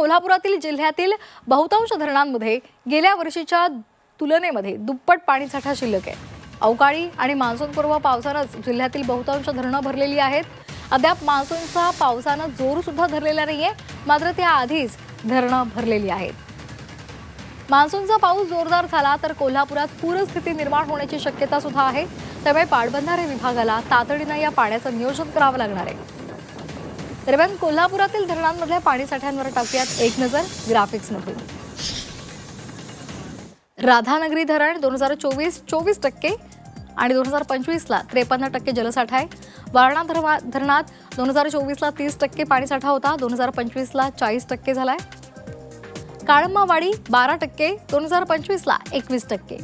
कोल्हापुरातील जिल्ह्यातील बहुतांश धरणांमध्ये गेल्या वर्षीच्या तुलनेमध्ये दुप्पट पाणीसाठा शिल्लक आहे. अवकाळी आणि मान्सूनपूर्व पावसानंच जिल्ह्यातील बहुतांश धरणं भरलेली आहेत. अद्याप मान्सूनचा पावसानं जोरसुद्धा धरलेला नाही आहे मात्र त्याआधीच धरणं भरलेली आहेत. मान्सूनचा पाऊस जोरदार झाला तर कोल्हापुरात पूरस्थिती निर्माण होण्याची शक्यता सुद्धा आहे. त्यामुळे पाटबंधारे विभागाला तातडीनं या पाण्याचं नियोजन करावं लागणार आहे. दरम्यान कोल्हापुरातील धरणांमधल्या पाणीसाठ्यांवर टाकूयात एक नजर ग्राफिक्समध्ये राधानगरी धरण दोन हजार चोवीस चोवीस टक्के आणि दोन हजार पंचवीसला त्रेपन्न टक्के जलसाठा आहे. वारणा धरणात दोन हजार चोवीसला तीस टक्के पाणीसाठा होता दोन हजार पंचवीसला चाळीस टक्के झाला आहे काळंबावाडी बारा टक्के दोन हजार पंचवीसला एकवीस टक्के.